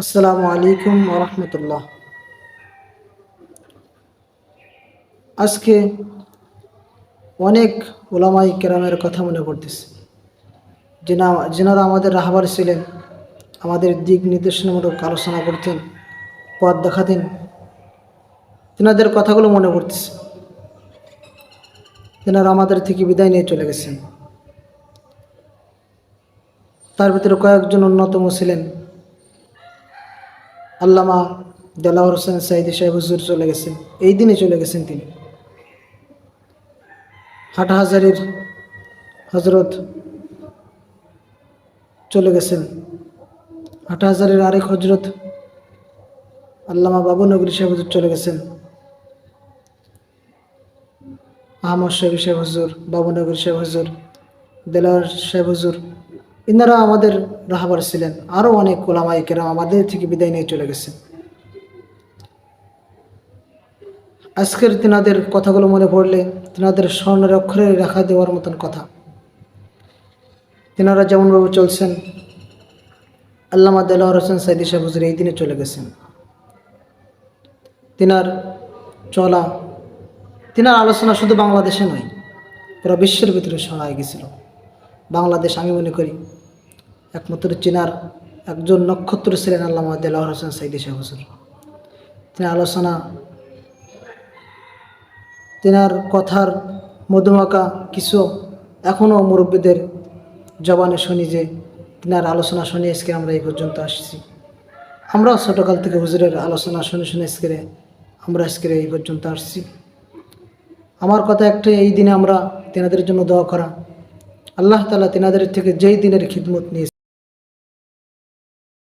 আসসালামু আলাইকুম রহমতুল্লাহ। আজকে অনেক ওলামাই কেরামের কথা মনে পড়তেছে। যেনা, যেনারা আমাদের রাহবার ছিলেন, আমাদের দিক নির্দেশনামূলক আলোচনা করতেন, পথ দেখাতেন, তেনাদের কথাগুলো মনে পড়তেছে। তেনারা আমাদের থেকে বিদায় নিয়ে চলে গেছেন। তার ভিতরে কয়েকজন অন্যতম ছিলেন। আল্লামা দেলাওয়ার হোসেন সাইদি সাহেব হুজুর চলে গেছেন। এই দিনে চলে গেছেন তিনি। হাটহাজারির হজরত চলে গেছেন। হাটহাজারের আরেক হজরত আল্লামা বাবু নগরী সাহেব হুজুর চলে গেছেন। আহমদ সাহেব সাহেব হুজুর বাবু নগরী সাহেব হুজুর দেলাওয়ার সাহেব হুজুর ইনারা আমাদের রাহাবার ছিলেন। আরও অনেক ওলামাই কেরাম আমাদের থেকে বিদায় নিয়ে চলে গেছেন। আজকের তেনাদের কথাগুলো মনে পড়লে তেনাদের স্বর্ণের অক্ষরে রাখা দেওয়ার মতন কথা। তেনারা যেমনভাবে চলছেন, আল্লামা দেলাওয়ার হোসেন সাইদি সাহেব হুজুর এই দিনে চলে গেছেন। তেনার চলা, তেনার আলোচনা শুধু বাংলাদেশে নয়, পুরো বিশ্বের ভিতরে সহায় গেছিল। বাংলাদেশ, আমি মনে করি একমাত্র চীনার একজন নক্ষত্র ছিলেন আল্লামা দেলাওয়ার হোসেন সাইদি সাহেব হুজুর তিনি আলোচনা, তেনার কথার মধুমাকা কিছু এখনও মুরব্বীদের জবানে শুনি যে তেনার আলোচনা শুনে আজকে আমরা এই পর্যন্ত আসছি। আমরাও ছোটোকাল থেকে হুজুরের আলোচনা শুনে শুনে আজকে আমরা আজকে এই পর্যন্ত আসছি। আমার কথা একটাই, এই দিনে আমরা তেনাদের জন্য দোয়া করা। আল্লাহ তালা তেনাদের থেকে যেই দিনের খিদমত নিয়েছে